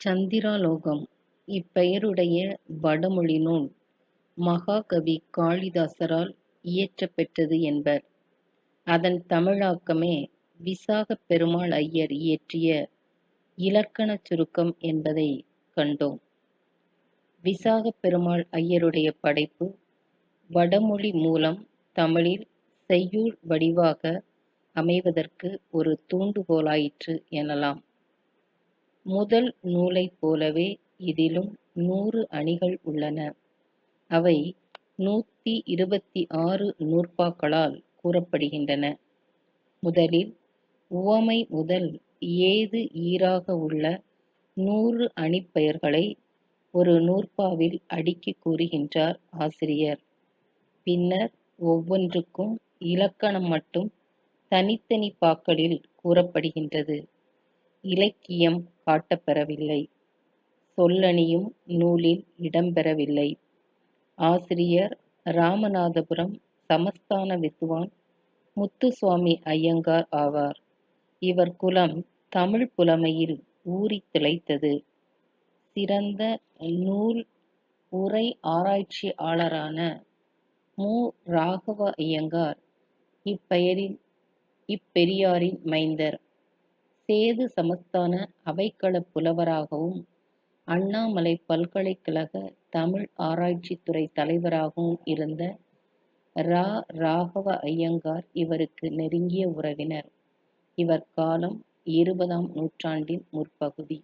சந்திராலோகம் இப்பெயருடைய வடமொழி நூல் மகாகவி காளிதாசரால் இயற்றப்பெற்றது என்பர். அதன் தமிழாக்கமே விசாகப் பெருமாள் ஐயர் இயற்றிய இலக்கணச் சுருக்கம் என்பதைக் கண்டோம். விசாகப் பெருமாள் ஐயருடைய படைப்பு வடமொழி மூலம் தமிழில் செய்யுள் வடிவாக அமைவதற்கு ஒரு தூண்டுகோலாயிற்று எனலாம். முதல் நூலைப் போலவே இதிலும் நூறு அணிகள் உள்ளன. அவை நூத்தி இருபத்தி ஆறு நூற்பாக்களால் கூறப்படுகின்றன. முதலில் உவமை முதல் ஏது ஈறாக உள்ள நூறு அணிப்பெயர்களை ஒரு நூற்பாவில் அடுக்கிக் கூறுகின்றார் ஆசிரியர். பின்னர் ஒவ்வொன்றுக்கும் இலக்கணம் மட்டும் தனித்தனி பாக்களில் கூறப்படுகின்றது. இலக்கியம் காட்டப்பெறவில்லை. சொல்லணியும் நூலில் இடம்பெறவில்லை. ஆசிரியர் இராமநாதபுரம் சமஸ்தான வித்வான் முத்துசுவாமி ஐயங்கார் ஆவார். இவர் குலம் தமிழ் புலமையில் ஊறித் திளைத்தது. சிறந்த நூல் உரை ஆராய்ச்சியாளரான மு. ராகவ ஐயங்கார் இப்பெயரில் இப்பெரியாரின் மைந்தர். சேது சமஸ்தான அவைக்களப் புலவராகவும் அண்ணாமலை பல்கலைக்கழக தமிழ் ஆராய்ச்சித் துறை தலைவராகவும் இருந்த ரா ராகவ ஐயங்கார் இவருக்கு நெருங்கிய உறவினர். இவர் காலம் இருபதாம் நூற்றாண்டின் முற்பகுதி.